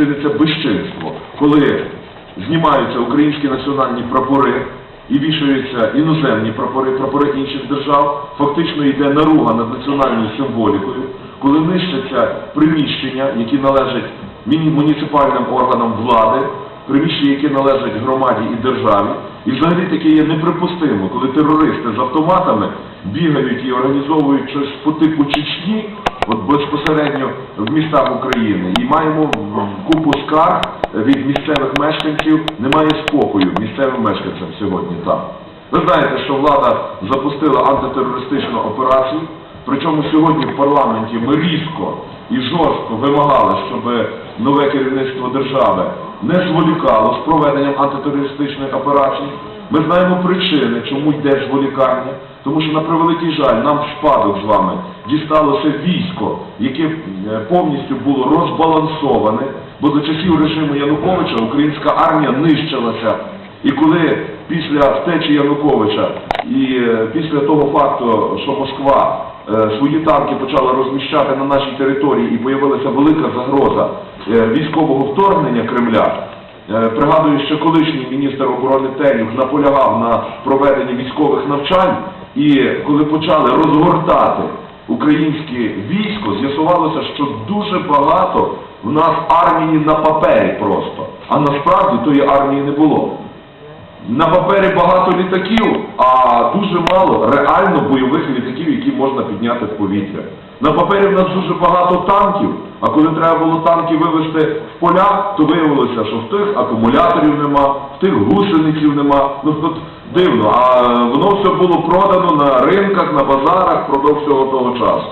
чиниться безчинство, коли знімаються українські національні прапори і вішаються іноземні прапори, прапори інших держав, фактично йде наруга над національною символікою, коли нищаться приміщення, які належать муніципальним органам влади, приміщення, які належать громаді і державі. І взагалі таке є неприпустимо, коли терористи з автоматами бігають і організовують щось по типу Чечні, от безпосередньо в містах України. І маємо купу скарг від місцевих мешканців, немає спокою місцевим мешканцям сьогодні там. Ви знаєте, що влада запустила антитерористичну операцію, причому сьогодні в парламенті ми різко і жорстко вимагали, щоб нове керівництво держави не зволікало з проведенням антитерористичної операції. Ми знаємо причини, чому йде зволікання, тому що на превеликий жаль нам в спадок з вами дісталося військо, яке е, повністю було розбалансоване, бо за часів режиму Януковича українська армія нищилася. І коли після втечі Януковича і е, після того факту, що Москва е, свої танки почала розміщати на нашій території і появилася велика загроза військового вторгнення Кремля, пригадую, що колишній міністр оборони Тенюк наполягав на проведенні військових навчань, і коли почали розгортати українське військо, з'ясувалося, що дуже багато в нас армії на папері просто, а насправді тої армії не було. На папері багато літаків, а дуже мало реально бойових літаків, які можна підняти в повітря. На папері в нас дуже багато танків, а коли треба було танки вивезти в поля, то виявилося, що в тих акумуляторів нема, в тих гусениців нема. Ну тут дивно, а воно все було продано на ринках, на базарах впродовж всього того часу.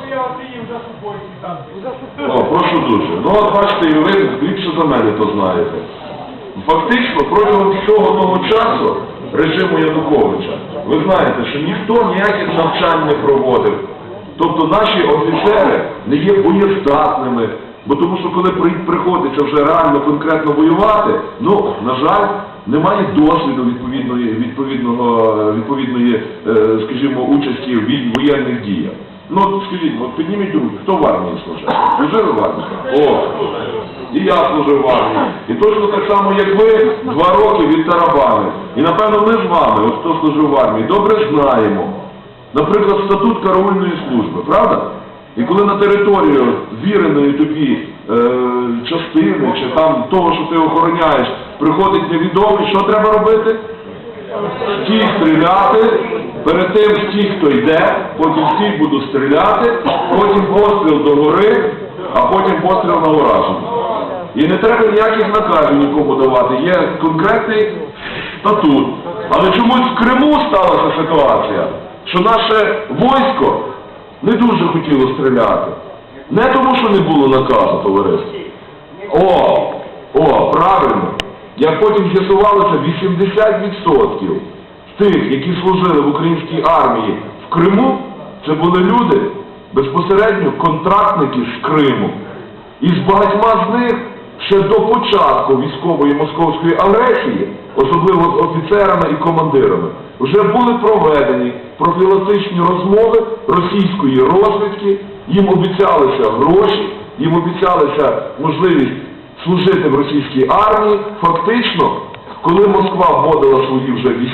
О, прошу дуже. Ну от бачите, і ви більше за мене то знаєте. Фактично, протягом всього того часу режиму Януковича, ви знаєте, що ніхто ніяких навчань не проводив. Тобто наші офіцери не є боєздатними, бо тому що коли приходиться вже реально конкретно воювати, ну, на жаль, немає досвіду відповідної, відповідного, відповідної, е, скажімо, участі в воєнних діях. Ну, скажіть, от підніміть руки, хто в армії служив? Служили в армії? О, і я служив в армії. І точно так само, як ви, два роки від тарабани. І напевно ми з вами, от хто служив в армії, добре знаємо. Наприклад, статут караульної служби, правда? І коли на територію звіреної тобі е, частини чи там того, що ти охороняєш, приходить невідомий, що треба робити? Стій стріляти, перед тим стій, хто йде, потім стій буду стріляти, потім постріл до гори, а потім постріл на ураження. І не треба ніяких наказів нікому давати. Є конкретний статут. Але чомусь в Криму сталася ситуація, що наше військо не дуже хотіло стріляти. Не тому, що не було наказу, товариство. О, о, правильно. Як потім з'ясувалося, 80% тих, які служили в українській армії в Криму, це були люди, безпосередньо контрактники з Криму. І з багатьма з них ще до початку військової московської агресії, особливо з офіцерами і командирами, вже були проведені профілактичні розмови російської розвідки, їм обіцялися гроші, їм обіцялися можливість служити в російській армії. Фактично, коли Москва вводила свої вже війська,